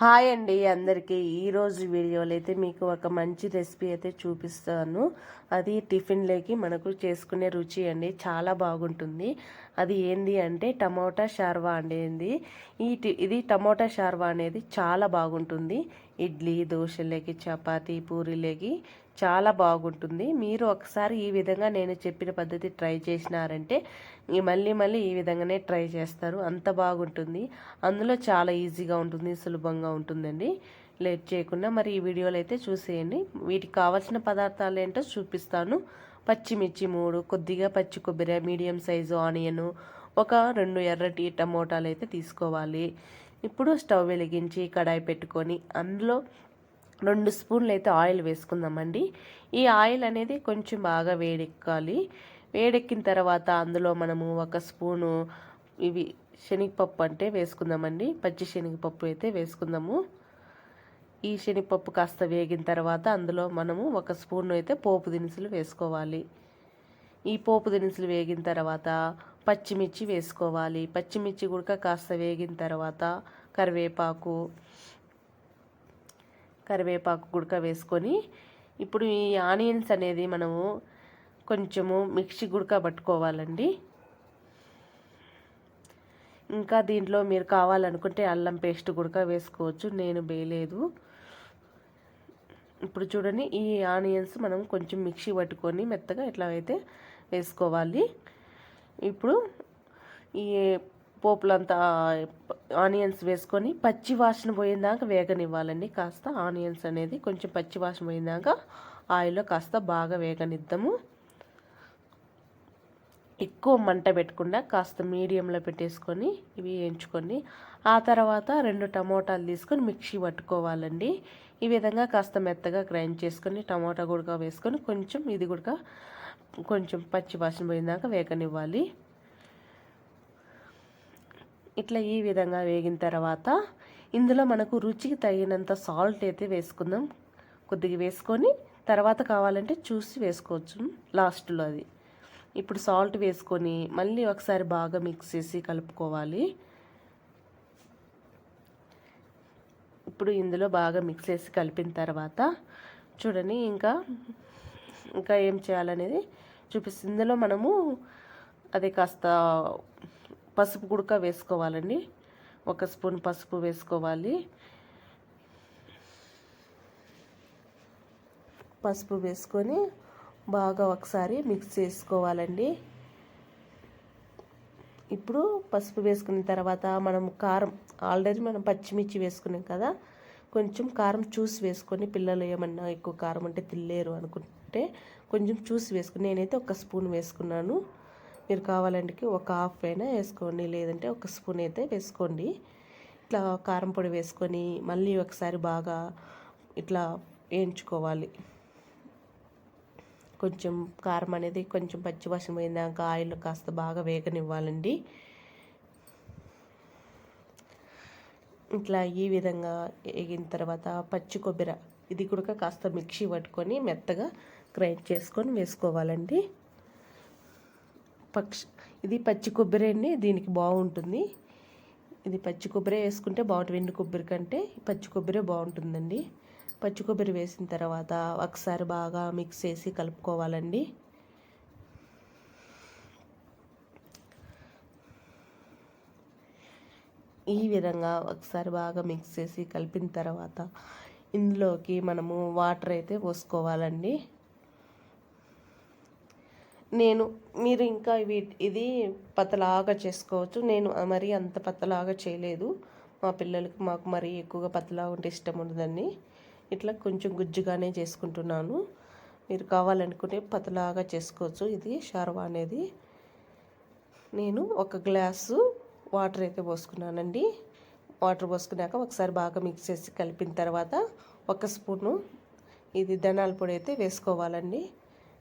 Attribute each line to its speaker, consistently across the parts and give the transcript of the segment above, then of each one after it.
Speaker 1: Hi అండి అందరికీ. ఈరోజు వీడియోలో అయితే మీకు ఒక మంచి రెసిపీ అయితే చూపిస్తాను. అది టిఫిన్లోకి మనకు చేసుకునే రుచి అండి. చాలా బాగుంటుంది. అది ఏంది అంటే టమోటా షార్వా అనేది ఈ ఇది టమోటా షార్వా అనేది చాలా బాగుంటుంది. ఇడ్లీ దోశలకి చపాతి పూరీలకి చాలా బాగుంటుంది. మీరు ఒకసారి ఈ విధంగా నేను చెప్పిన పద్ధతి ట్రై చేసినారంటే మళ్ళీ మళ్ళీ ఈ విధంగానే ట్రై చేస్తారు. అంత బాగుంటుంది. అందులో చాలా ఈజీగా ఉంటుంది సులభంగా ఉంటుందండి. లేట్ చేయకుండా మరి ఈ వీడియోలో అయితే చూసేయండి. వీటికి కావాల్సిన పదార్థాలు ఏంటో చూపిస్తాను. పచ్చిమిర్చి మూడు కొద్దిగా పచ్చి కొబ్బరి మీడియం సైజు ఆనియను ఒక రెండు ఎర్రటి టమోటాలు అయితే తీసుకోవాలి. ఇప్పుడు స్టవ్ వెలిగించి కడాయి పెట్టుకొని అందులో రెండు స్పూన్లు అయితే ఆయిల్ వేసుకుందామండి. ఈ ఆయిల్ అనేది కొంచెం బాగా వేడెక్కాలి. వేడెక్కిన తర్వాత అందులో మనము ఒక స్పూను ఇవి శనగపప్పు అంటే వేసుకుందామండి. పచ్చి శనగపప్పు అయితే వేసుకుందాము. ఈ శనగపప్పు కాస్త వేగిన తర్వాత అందులో మనము ఒక స్పూన్ అయితే పోపు దినుసులు వేసుకోవాలి. ఈ పోపు దినుసులు వేగిన తర్వాత పచ్చిమిర్చి వేసుకోవాలి. పచ్చిమిర్చి కూడా కాస్త వేగిన తర్వాత కరివేపాకు కరివేపాకు గుడక వేసుకొని ఇప్పుడు ఈ ఆనియన్స్ అనేది మనము కొంచెము మిక్సీ గుడక పట్టుకోవాలండి. ఇంకా దీంట్లో మీరు కావాలనుకుంటే అల్లం పేస్ట్ గుడక వేసుకోవచ్చు. నేను వేయలేదు. ఇప్పుడు చూడండి ఈ ఆనియన్స్ మనం కొంచెం మిక్సీ పట్టుకొని మెత్తగా ఇట్లా అయితే వేసుకోవాలి. ఇప్పుడు ఈ పోపులంతా ఆనియన్స్ వేసుకొని పచ్చి వాసన పోయేదాకా వేగనివ్వాలండి. కాస్త ఆనియన్స్ అనేది కొంచెం పచ్చి వాసన పోయేదాకా ఆయిల్లో కాస్త బాగా వేగనిద్దాము. ఎక్కువ మంట పెట్టకుండా కాస్త మీడియంలో పెట్టేసుకొని ఇవి వేయించుకొని ఆ తర్వాత రెండు టమోటాలు తీసుకొని మిక్సీ పట్టుకోవాలండి. ఈ విధంగా కాస్త మెత్తగా గ్రైండ్ చేసుకొని టమోటా గుడక వేసుకొని కొంచెం ఇది కూడా కొంచెం పచ్చి వాసన పోయినాక వేగనివ్వాలి. ఇట్లా ఈ విధంగా వేగిన తర్వాత ఇందులో మనకు రుచికి తగినంత సాల్ట్ అయితే వేసుకుందాం. కొద్దిగా వేసుకొని తర్వాత కావాలంటే చూసి వేసుకోవచ్చు. లాస్ట్లో అది. ఇప్పుడు సాల్ట్ వేసుకొని మళ్ళీ ఒకసారి బాగా మిక్స్ చేసి కలుపుకోవాలి. ఇప్పుడు ఇందులో బాగా మిక్స్ చేసి కలిపిన తర్వాత చూడండి ఇంకా ఇంకా ఏం చేయాలనేది చూపిస్తుంది. ఇందులో మనము అది కాస్త పసుపు గుడక వేసుకోవాలండి. ఒక స్పూన్ పసుపు వేసుకోవాలి. పసుపు వేసుకొని బాగా ఒకసారి మిక్స్ చేసుకోవాలండి. ఇప్పుడు పసుపు వేసుకున్న తర్వాత మనం కారం ఆల్రెడీ మనం పచ్చిమిర్చి వేసుకున్నాం కదా కొంచెం కారం చూసి వేసుకొని పిల్లలు ఏమన్నా ఎక్కువ కారం అంటే తినలేరు అంటే కొంచెం చూసి వేసుకుని నేనైతే ఒక స్పూన్ వేసుకున్నాను. మీరు కావాలంటే ఒక హాఫ్ అయినా వేసుకోండి లేదంటే ఒక స్పూన్ అయితే వేసుకోండి. ఇట్లా కారం పొడి వేసుకొని మళ్ళీ ఒకసారి బాగా ఇట్లా వేయించుకోవాలి. కొంచెం కారం అనేది కొంచెం పచ్చివాసన పోయిందాక ఆయిల్ కాస్త బాగా వేగనివ్వాలండి. ఇట్లా ఈ విధంగా వేగిన తర్వాత పచ్చి కొబ్బరి ఇది కూడా కాస్త మిక్సీ పట్టుకొని మెత్తగా గ్రైండ్ చేసుకొని వేసుకోవాలండి. పక్ష ఇది పచ్చి కొబ్బరి అండి దీనికి బాగుంటుంది. ఇది పచ్చి కొబ్బరి వేసుకుంటే బాగుంటుంది ఎండు కొబ్బరి కంటే పచ్చి కొబ్బరి బాగుంటుందండి. పచ్చి కొబ్బరి వేసిన తర్వాత ఒకసారి బాగా మిక్స్ చేసి కలుపుకోవాలండి. ఈ విధంగా ఒకసారి బాగా మిక్స్ చేసి కలిపిన తర్వాత ఇందులోకి మనము వాటర్ అయితే పోసుకోవాలండి. నేను మీరు ఇంకా ఇవి ఇది పతలాగా చేసుకోవచ్చు. నేను మరీ అంత పతలాగా చేయలేదు. మా పిల్లలకి మాకు మరీ ఎక్కువగా పతలా ఉంటే ఇష్టం ఉండదండి. ఇట్లా కొంచెం గుజ్జుగానే చేసుకుంటున్నాను. మీరు కావాలనుకుంటే పతలాగా చేసుకోవచ్చు. ఇది షార్వా అనేది. నేను ఒక గ్లాసు వాటర్ అయితే పోసుకున్నానండి. వాటర్ పోసుకున్నాక ఒకసారి బాగా మిక్స్ చేసి కలిపిన తర్వాత ఒక స్పూను ఇది ధనాల పొడి అయితే వేసుకోవాలండి.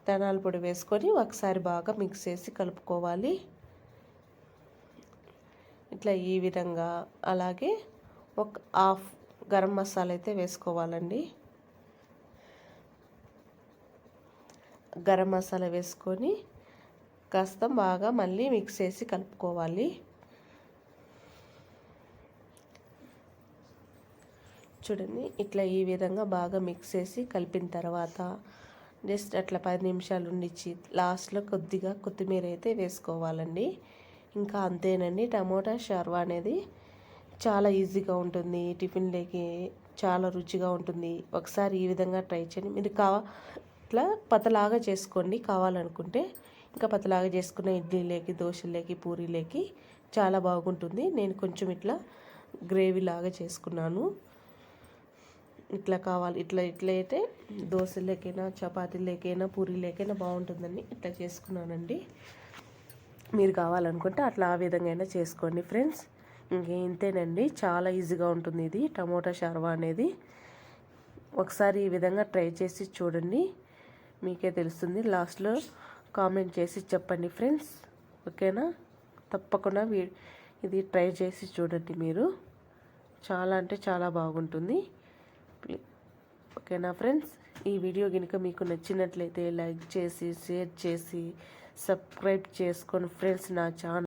Speaker 1: ధనాల పొడి వేసుకొని ఒకసారి బాగా మిక్స్ చేసి కలుపుకోవాలి. ఇట్లా ఈ విధంగా అలాగే ఒక హాఫ్ గరం మసాలా అయితే వేసుకోవాలండి. గరం మసాలా వేసుకొని కాస్త బాగా మళ్ళీ మిక్స్ చేసి కలుపుకోవాలి. చూడండి ఇట్లా ఈ విధంగా బాగా మిక్స్ చేసి కలిపిన తర్వాత జస్ట్ అట్లా పది నిమిషాలు ఉండిచ్చి లాస్ట్లో కొద్దిగా కొత్తిమీర అయితే వేసుకోవాలండి. ఇంకా అంతేనండి టమోటా షర్వా అనేది చాలా ఈజీగా ఉంటుంది. టిఫిన్లోకి చాలా రుచిగా ఉంటుంది. ఒకసారి ఈ విధంగా ట్రై చేయండి. మీరు కావా ఇట్లా పతలాగా చేసుకోండి. కావాలనుకుంటే ఇంకా పతలాగా చేసుకున్న ఇడ్లీలోకి దోశలోకి పూరీలోకి చాలా బాగుంటుంది. నేను కొంచెం ఇట్లా గ్రేవీ లాగా చేసుకున్నాను. ఇట్లా కావాలి ఇట్లా ఇట్లా అయితే దోశలేకైనా చపాతీలేకైనా పూరీలకైనా బాగుంటుందని ఇట్లా చేసుకున్నానండి. మీరు కావాలనుకుంటే అట్లా ఆ విధంగా అయినా చేసుకోండి ఫ్రెండ్స్. ఇంకేంతేనండి చాలా ఈజీగా ఉంటుంది ఇది టమోటా షర్వా అనేది. ఒకసారి ఈ విధంగా ట్రై చేసి చూడండి మీకే తెలుస్తుంది. లాస్ట్లో కామెంట్ చేసి చెప్పండి ఫ్రెండ్స్. ఓకేనా? తప్పకుండా ఇది ట్రై చేసి చూడండి మీరు. చాలా అంటే చాలా బాగుంటుంది. ఓకేనా ఫ్రెండ్స్? ఈ వీడియో కనుక మీకు నచ్చినట్లయితే లైక్ చేసి షేర్ చేసి సబ్స్క్రైబ్ చేసుకొని ఫ్రెండ్స్ నా ఛానల్